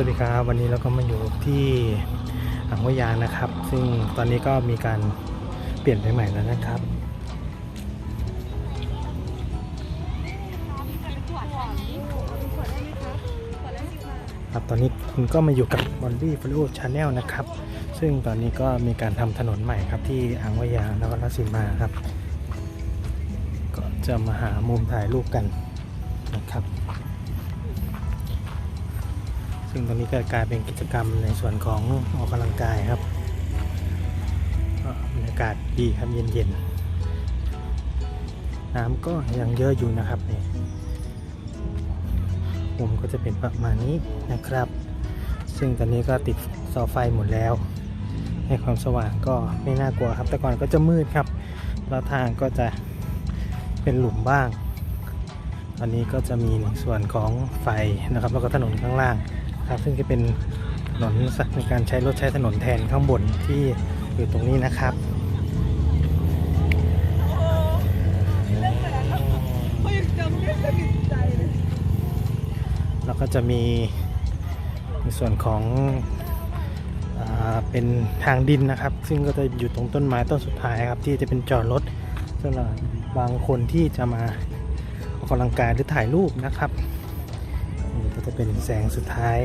วัสดีครับวันนี้เราก็มาอยู่ที่อ่างวายางนะครับ ซึ่งตอนนี้ก็มีการเปลี่ยนไปใหม่แล้วนะครับ ครับตอนนี้คุณก็มาอยู่กับบอลบี้ฟลูชาแนลนะครับ ซึ่งตอนนี้ก็มีการทำถนนใหม่ครับที่อ่างวายางนครราชสีมาครับ ก็จะมาหามุมถ่ายรูปกันนะครับ ซึ่งตอนนี้ก็กลายเป็นกิจกรรมในส่วนของออกกำลังกายครับบรรยากาศดีครับเย็นๆ น้ำก็ยังเยอะอยู่นะครับนี่มุมก็จะเป็นประมาณนี้นะครับ ซึ่งตอนนี้ก็ติดเสาไฟหมดแล้ว ให้ความสว่างก็ไม่น่ากลัวครับ แต่ก่อนก็จะมืดครับ แล้วทางก็จะเป็นหลุมบ้าง ตอนนี้ก็จะมีในส่วนของไฟนะครับ แล้วก็ถนนข้างล่าง ครับซึ่งจะเป็นถนนในการใช้รถใช้ถนนแทนข้างบนที่อยู่ตรงนี้นะครับแล้วก็จะมีในส่วนของอเป็นทางดินนะครับ ซึ่งก็จะอยู่ตรงต้นไม้ต้นสุดท้ายครับ ที่จะเป็นจอดรถสำหรับบางคนที่จะมาออกกำลังกายหรือถ่ายรูปนะครับ จะเป็นแสงสุดท้าย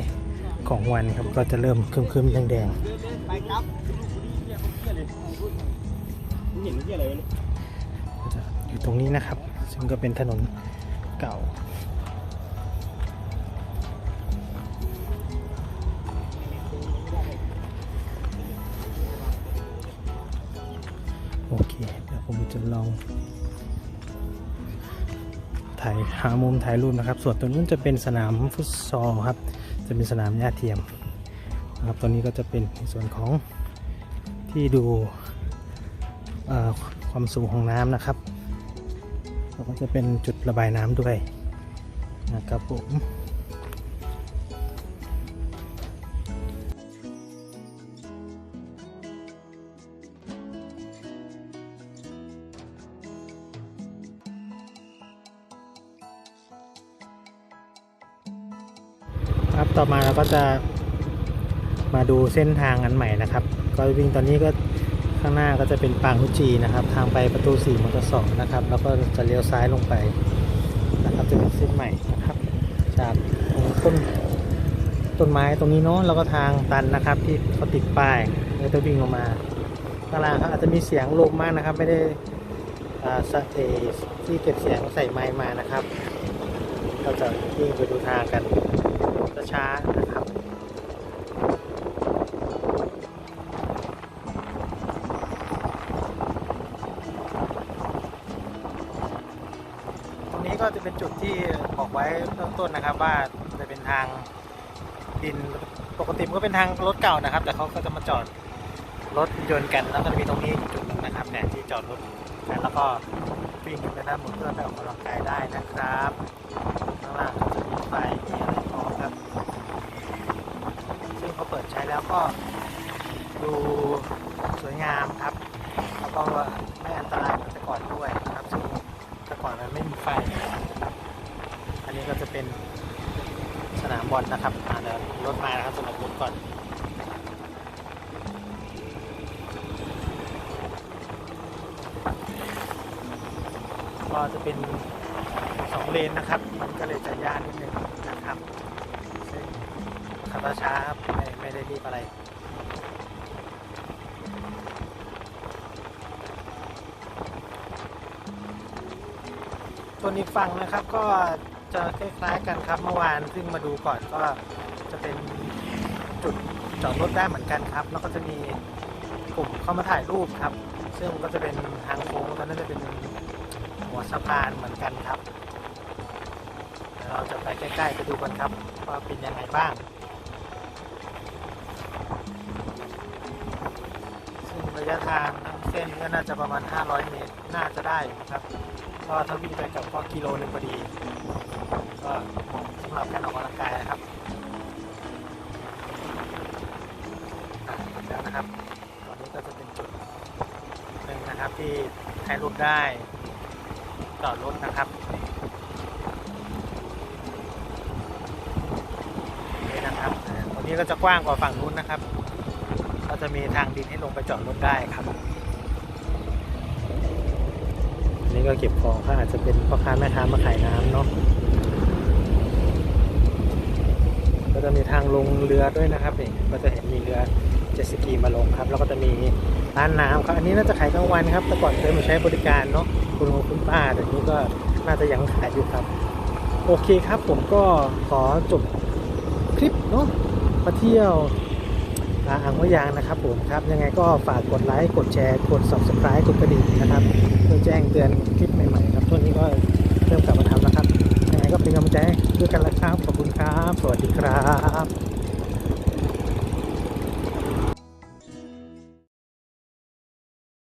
ของวันครับก็จะเริ่มครึมๆแดงๆอยู่ตรงนี้นะครับ ซึ่งก็เป็นถนนเก่าโอเค เดี๋ยวผมจะลอง ถ่ายหามุมถ่ายรูปนะครับ ส่วนตรงนู้นจะเป็นสนามฟุตซอลครับ จะเป็นสนามหญ้าเทียมนะครับตรงนี้ก็จะเป็นในส่วนของที่ดูความสูงของน้ำนะครับแล้วก็จะเป็นจุดระบายน้ำด้วยนะครับผม ครับต่อมาเราก็จะมาดูเส้นทางอันใหม่นะครับ ก็วิ่งตอนนี้ก็ข้างหน้าก็จะเป็นปางนุจีนะครับ ทางไปประตู4มอเตอร์สองนะครับ แล้วก็จะเลี้ยวซ้ายลงไปนะครับจะเป็นเส้นใหม่นะครับ จากตรงต้นต้นไม้ตรงนี้เนาะแล้วก็ทางตันนะครับ ที่เขาติดป้ายแล้วจะวิ่งลงมาข้างล่างครับอาจจะมีเสียงลมมากนะครับ ไม่ได้สเอที่เก็บเสียงใส่ไมค์มานะครับ เราจะวิ่งไปดูทางกัน ช้าๆนะครับตรงนี้ก็จะเป็นจุดที่บอกไว้เริ่มต้นนะครับว่าจะเป็นทางดินปกติมันก็เป็นทางรถเก่านะครับ แต่เขาก็จะมาจอดรถยนต์กันแล้วก็จะมีตรงนี้จุดนึงนะครับเนี่ยที่จอดรถกันแล้วก็วิ่งกันไปด้านบนเพื่อไปออกกำลังกายได้นะครับข้างล่างก็จะมีไฟมีอะไรพร้อมครับ ซึ่งเขาเปิดใช้แล้ว ก็ดูสวยงามครับ แล้วก็ไม่อันตรายเหมือนแต่ก่อนด้วยนะครับซึ่งแต่ก่อนมันไม่มีไฟ อันนี้ก็จะเป็นสนามบอลนะครับอ่าเดี๋ยวรถมานะครับสำหรับรถก่อนก็จะเป็นสองเลนนะครับ มันก็เลยจะยากนิดนึงนะครับ ขับช้าครับไม่ไม่ได้รีบอะไรส่วนอีกฝั่งนะครับก็จะคล้ายๆกันครับเมื่อวานซึ่งมาดูก่อนก็จะเป็นจุดจอดรถได้เหมือนกันครับ แล้วก็จะมีกลุ่มเข้ามาถ่ายรูปครับ ซึ่งก็จะเป็นทางโค้งตอนนั้นจะเป็นหัวสะพานเหมือนกันครับ เราจะไปใกล้ๆไปดูกันครับว่าเป็นยังไงบ้าง ยะทางทั้งเส้นก็น่าจะประมาณ 500 เมตร น่าจะได้ครับ ก็ถ้าวิ่งไปกับก็กิโลหนึ่งพอดี ก็เหมาะสำหรับการออกกำลังกายนะครับแล้วนะครับ ตอนนี้ก็จะเป็นจุดหนึ่งนะครับที่ถ่ายรูปได้จอดรถนะครับนี่นะครับนี้ก็จะกว้างกว่าฝั่งนู้นนะครับ ก็จะมีทางดินให้ลงไปจอดรถได้ครับอันนี้ก็เก็บของเขาอาจจะเป็นพ่อค้าแม่ค้ามาขายน้ำเนาะก็จะมีทางลงเรือด้วยนะครับนี่ก็จะเห็นมีเรือเจ็ตสกีมาลงครับ แล้วก็จะมีร้านน้ำครับอันนี้น่าจะขายกลางวันครับ แต่ก่อนเคยมาใช้บริการเนาะคุณลุงคุณป้าแต่นี้ก็น่าจะยังขายอยู่ครับ โอเคครับผมก็ขอจบคลิปเนาะมาเที่ยว อ่าอ่างมะยางนะครับผมครับยังไงก็ฝากกดไลค์กดแชร์กด subscribe กดกระดิ่งนะครับเพื่อแจ้งเตือนคลิปใหม่ๆครับช่วงนี้ก็เริ่มกลับมาทำแล้วครับยังไงก็เป็นกำลังใจด้วยกันละครับขอบคุณครับ สวัสดีครับ